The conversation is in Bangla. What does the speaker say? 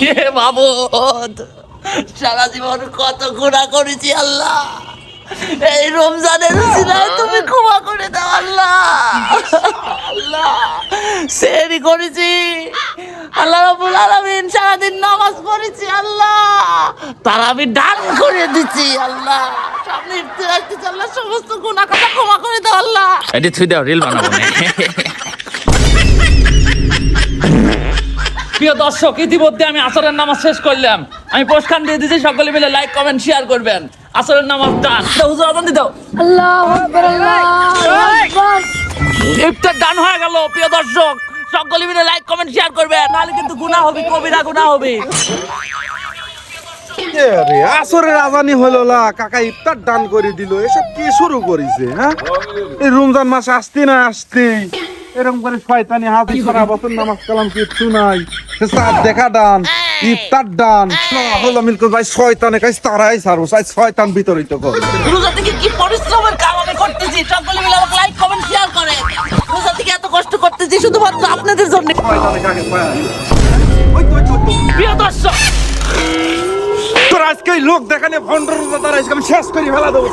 কে মাবুদ সারা জীবন কত গুণা করেছি আল্লাহ। এই রমজানের তুমি ক্ষমা করে দাও আল্লাহ। আল্লাহ সেরি করেছি। আল্লাহ রাব্বুল আলামিন সারাদিন নামাজ পড়েছি আল্লাহ। তার আমি ডান করে দিচ্ছি আল্লাহ। সামনে ইফতার আল্লাহ, সমস্ত গুণা কথা ক্ষমা করে দাও আল্লাহ। এটি থুই দাও, রিল বানাবো প্রিয় দর্শক ইতিমধ্যে আমি আসরের নামাজ শেষ করলাম। আমি পোস্টখান দিয়ে দিয়েছি সকলে মিলে লাইক কমেন্ট শেয়ার করবেন। আসরের নামাজ ডান হুজুর আদান দিয়ে দাও। আল্লাহ আকবার আল্লাহ আকবার। ইফতার ডান হয়ে গেল প্রিয় দর্শক। সকলে মিলে লাইক কমেন্ট শেয়ার করবেন নাহলে কিন্তু গুনাহ হবে কবিরা গুনাহ হবে। আসরের আজানি হলো লা কাকা ইফতার দান করে দিল। এসব কি শুরু করেছে হ্যাঁ? এই রমজান মাস আসতে না আসতে এরকম করে শয়তানি হাতি সারা বছর নামাজ কালাম কিচ্ছু নাই। সাত দেখা দান ইফতার দান। হলো মিলকত ভাই শয়তানে কাছে তারাই সারো সাই শয়তান বিতরিত করে রোজা থেকে কি পরিশ্রমের আমি করতেছি? সকলে মিলে আমাকে লাইক কমেন্ট শেয়ার করে। রোজা থেকে এত কষ্ট করতেছি শুধুমাত্র আপনাদের জন্য। প্রিয় দর্শক। তোর আজকে লোক দেখানে ভন্ডর রোজা তারা আজকে আমি শেষ করি ফেলা দেবো।